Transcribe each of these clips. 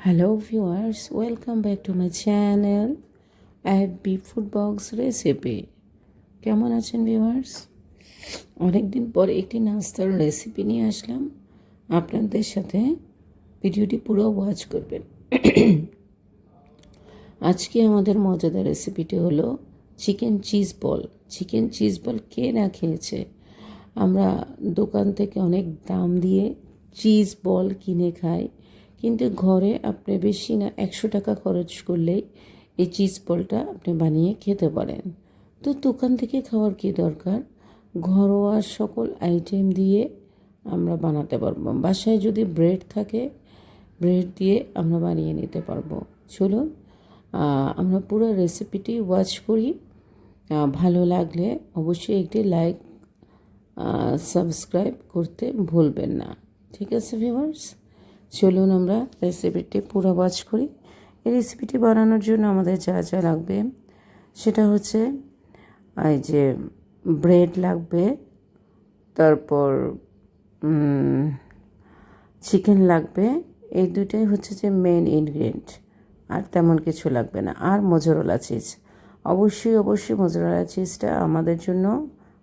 Hello viewers, welcome back to my channel at B Food Box Recipe. কেমন আছেন viewers অনেকদিন পর একটি নাস্তার রেসিপি নিয়ে আসলাম। আপনাদের সাথে ভিডিওটি পুরো ওয়াচ করবেন। আজকে আমাদের মজাদার রেসিপিটি হলো chicken cheese ball chicken cheese ball কে না খেয়েছে? আমরা দোকান থেকে অনেক দাম দিয়ে চিজ বল কিনে খাই। কিন্তু ঘরে আপনি বেশি না একশো টাকা খরচ করলেই এই চিজ বলটা আপনি বানিয়ে খেতে পারেন। তো দোকান থেকে খাওয়ার কী দরকার? ঘরোয়া সকল আইটেম দিয়ে আমরা বানাতে পারব। বাসায় যদি ব্রেড থাকে ব্রেড দিয়ে আমরা বানিয়ে নিতে পারব। চলুন আমরা পুরো রেসিপিটি ওয়াচ করি। ভালো লাগলে অবশ্যই একটি লাইক সাবস্ক্রাইব করতে ভুলবেন না। ঠিক আছে ভিউয়ার্স চলুন আমরা রেসিপিটি পুরো ওয়াচ করি। এই রেসিপিটি বানানোর জন্য আমাদের যা যা লাগবে, সেটা হচ্ছে, এই যে ব্রেড লাগবে, তারপর চিকেন লাগবে, এই দুইটাই হচ্ছে যে মেন ইনগ্রিডিয়েন্ট আর তেমন কিছু লাগবে না। আর মোজরোলা চিজ অবশ্যই অবশ্যই মোজরোলা চিজটা আমাদের জন্য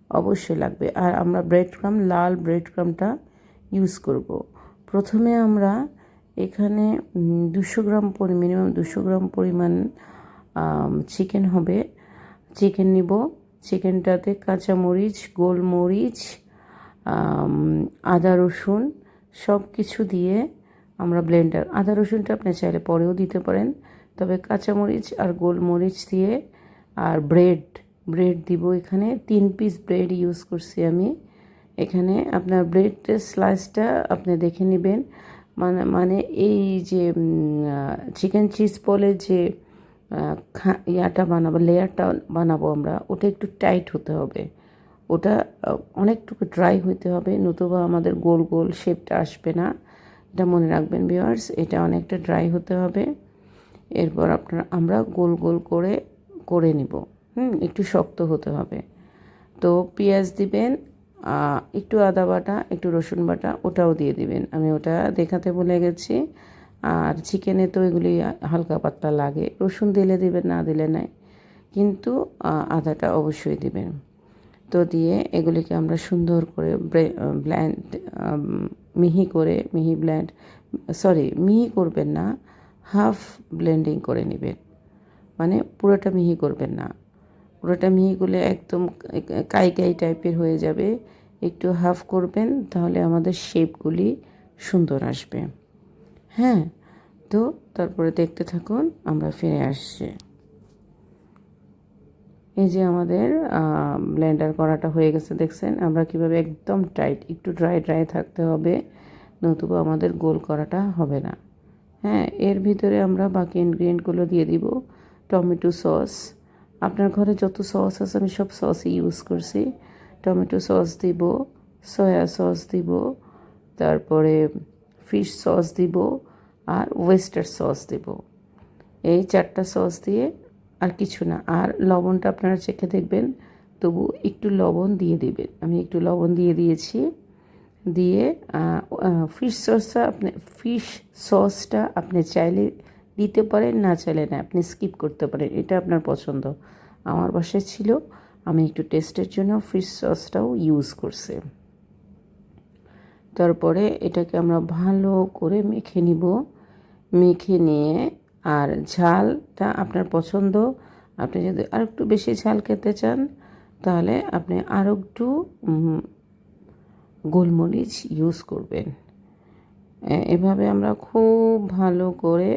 অবশ্যই লাগবে। আর আমরা ব্রেড ক্রাম লাল ব্রেড ক্রামটা ইউজ করব। প্রথমে আমরা এখানে দুশো গ্রাম পরি, মিনিমাম দুশো গ্রাম পরিমাণ চিকেন হবে। চিকেন নিব। চিকেনটাতে কাঁচামরিচ, গোলমরিচ আদা রসুন সব কিছু দিয়ে আমরা ব্লেন্ডার আদা রসুনটা আপনি চাইলে পরেও দিতে পারেন। তবে কাঁচামরিচ আর গোলমরিচ দিয়ে আর ব্রেড ব্রেড দিব এখানে। তিন পিস ব্রেড ইউজ করছি আমি। এখানে আপনার ব্রেডের স্লাইসটা আপনি দেখে নেবেন। মানে মানে এই যে চিকেন চিজ বলে যে ইয়াটা বানাবো, লেয়ারটা বানাবো আমরা, ওটা একটু টাইট হতে হবে। ওটা অনেকটুকু ড্রাই হতে হবে, নতুবা আমাদের গোল গোল শেপটা আসবে না। এটা মনে রাখবেন ভিওয়ার্স এটা অনেকটা ড্রাই হতে হবে। এরপর আপনার, আমরা গোল গোল করে করে নিব। হুম, একটু শক্ত হতে হবে। তো পেঁয়াজ দিবেন একটু আদা বাটা, একটু রসুন বাটা, ওটাও দিয়ে দিবেন। আমি ওটা দেখাতে ভুলে গেছি। আর চিকেনে তো এগুলি হালকা পাতলা লাগে। রসুন দিলে দিবেন, না দিলে নাই। কিন্তু আদাটা অবশ্যই দিবেন। তো দিয়ে এগুলিকে আমরা সুন্দর করে ব্ল্যান্ড মিহি করে, মিহি ব্ল্যান্ড সরি মিহি করবেন না হাফ ব্লেন্ডিং করে নেবেন। মানে পুরোটা মিহি করবেন না। পুরোটা মিহি করলে একদম কাই কাই টাইপের হয়ে যাবে। একটু হাফ করবেন, তাহলে আমাদের শেপগুলি সুন্দর আসবে। হ্যাঁ তো তারপরে দেখতে থাকুন, আমরা ফিরে আসছি। এই যে আমাদের ব্লেন্ডার করাটা হয়ে গেছে, দেখছেন? আমরা কীভাবে একদম টাইট, একটু ড্রাই ড্রাই থাকতে হবে, নতুবা আমাদের গোল করাটা হবে না। হ্যাঁ এর ভিতরে আমরা বাকি ইনগ্রিডিয়েন্টগুলো দিয়ে দিব, টমেটো সস। আপনার ঘরে যত সস আছে, আমি সব সসই ইউজ করছি। টমেটো সস দিব সয়া সস দিব, তারপরে ফিশ সস দিব, আর ওয়েস্টার সস দিব। এই চারটা সস দিয়ে আর কিছু না। আর লবণটা আপনারা চেখে দেখবেন, তবু একটু লবণ দিয়ে দেবেন। আমি একটু লবণ দিয়ে দিয়েছি। দিয়ে ফিশ সসটা আপনি ফিশ সসটা আপনি চাইলে দিতে পারেন, না চাইলে না, আপনি স্কিপ করতে পারেন। এটা আপনার পছন্দ। আমার বাসায় ছিল, আমি একটু টেস্টের জন্য ফিশ সসটাও ইউজ করছি। তারপরে এটাকে আমরা ভালো করে মেখে নিব। মেখে নিয়ে আর ঝালটা আপনার পছন্দ, আপনি যদি আর একটু বেশি ঝাল খেতে চান, তাহলে আপনি আরও একটু গোলমরিচ ইউজ করবেন। এভাবে আমরা খুব ভালো করে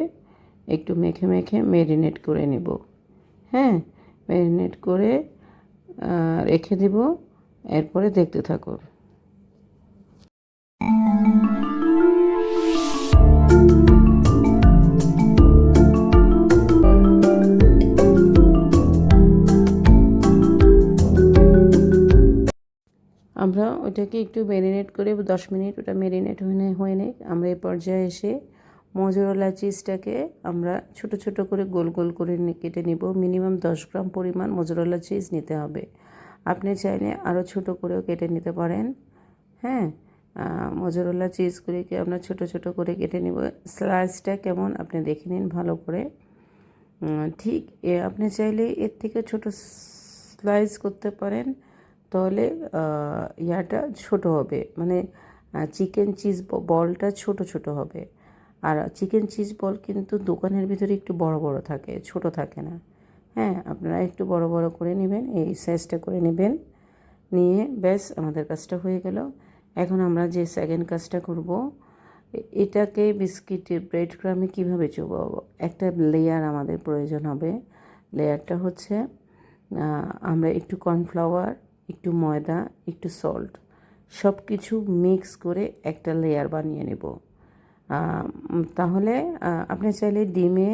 একটু মেখে মেখে ম্যারিনেট করে নেব। হ্যাঁ মেরিনেট করে রেখে দিব। এরপরে দেখতে থাকুন। আমরা ওটাকে একটু ম্যারিনেট করে দশ মিনিট ওটা ম্যারিনেট হয়ে হয়ে নেই। আমরা এই পর্যায়ে এসে মজুরলা চিজটাকে আমরা ছোট ছোট করে গোল গোল করে কেটে নিব। মিনিমাম দশ গ্রাম পরিমাণ মজুরলা চিজ নিতে হবে। আপনি চাইলে আরও ছোট করেও কেটে নিতে পারেন। হ্যাঁ মজরোলা চিজগুলিকে আমরা ছোট ছোট করে কেটে নিব। স্লাইসটা কেমন আপনি দেখে নিন ভালো করে। ঠিক আপনি চাইলে এর থেকে ছোট স্লাইস করতে পারেন। তাহলে ইয়াটা ছোট হবে। মানে চিকেন চিজ বলটা ছোট ছোট হবে। আর চিকেন চিজ বল কিন্তু দোকানের ভিতরে একটু বড় বড় থাকে, ছোট থাকে না। হ্যাঁ আপনারা একটু বড় বড় করে নেবেন, এই সাইজটা করে নেবেন। নিয়ে ব্যাস, আমাদের কাজটা হয়ে গেল। এখন আমরা যে সেকেন্ড কাজটা করব, এটাকে বিস্কিটের ব্রেড ক্রামে কীভাবে চুবাবো? একটা লেয়ার আমাদের প্রয়োজন হবে। লেয়ারটা হচ্ছে আমরা একটু কর্নফ্লাওয়ার একটু ময়দা, একটু সল্ট সব কিছু মিক্স করে একটা লেয়ার বানিয়ে নেব। তাহলে আপনি চাইলে ডিমে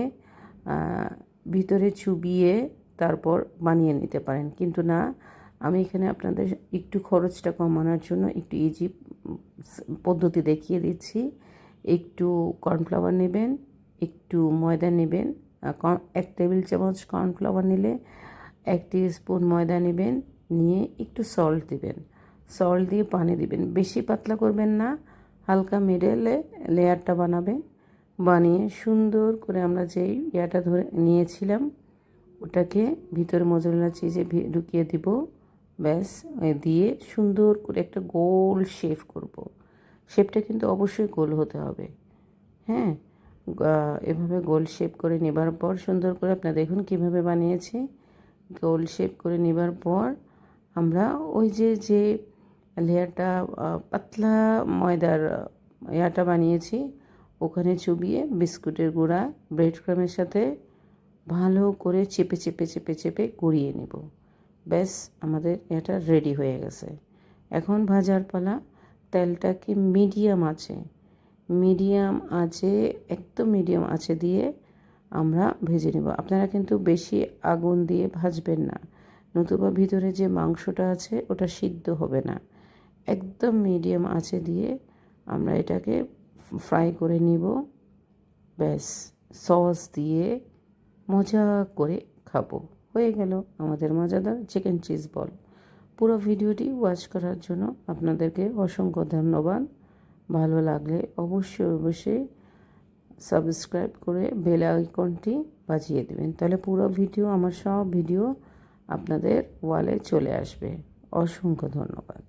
ভিতরে চুবিয়ে তারপর বানিয়ে নিতে পারেন। কিন্তু না, আমি এখানে আপনাদের একটু খরচটা কমানোর জন্য একটু ইজি পদ্ধতি দেখিয়ে দিচ্ছি। একটু কর্নফ্লাওয়ার নেবেন, একটু ময়দা নেবেন এক টেবিল চামচ কর্নফ্লাওয়ার নিলে এক স্পুন ময়দা নেবেন, নিয়ে একটু সল্ট দিবেন। সল্ট দিয়ে পানি দিবেন। বেশি পাতলা করবেন না হালকা মিডলে লেয়ারটা বানাবেন বানিয়ে সুন্দর করে আমরা যেই ইয়াটা ধরে নিয়েছিলাম, ওটাকে ভিতরে মজুরলা চিজে ঢুকিয়ে দিব। ব্যাস দিয়ে সুন্দর করে একটা গোল শেপ করব। শেপটা কিন্তু অবশ্যই গোল হতে হবে। হ্যাঁ? এভাবে গোল শেপ করে নেবার পর সুন্দর করে আপনারা দেখুন কীভাবে বানিয়েছি। গোল শেপ করে নেবার পর আমরা ওই যে যে লেয়ারটা পাতলা ময়দার ইয়াটা বানিয়েছি। ওখানে চুবিয়ে বিস্কুটের গুঁড়া, ব্রেড ক্রামের সাথে ভালো করে চেপে চেপে চেপে চেপে গড়িয়ে নেব। ব্যাস, আমাদের এটা রেডি হয়ে গেছে। এখন ভাজার পালা তেলটাকে মিডিয়াম আছে? মিডিয়াম আছে, একদম মিডিয়াম আছে দিয়ে আমরা ভেজে নেব। আপনারা কিন্তু বেশি আগুন দিয়ে ভাজবেন না। নতুবা ভিতরে যে মাংসটা আছে, ওটা সিদ্ধ হবে না। একদম মিডিয়াম আছে দিয়ে আমরা এটাকে ফ্রাই করে নিব। ব্যাস সস দিয়ে মজা করে খাব। হয়ে গেল আমাদের মজাদার চিকেন চিজ বল পুরো ভিডিওটি ওয়াচ করার জন্য আপনাদেরকে অসংখ্য ধন্যবাদ। ভালো লাগলে অবশ্যই অবশ্যই সাবস্ক্রাইব করে বেল আইকনটি বাজিয়ে দেবেন। তাহলে পুরো ভিডিও, আমার সব ভিডিও আপনাদের ওয়ালে চলে আসবে। অসংখ্য ধন্যবাদ।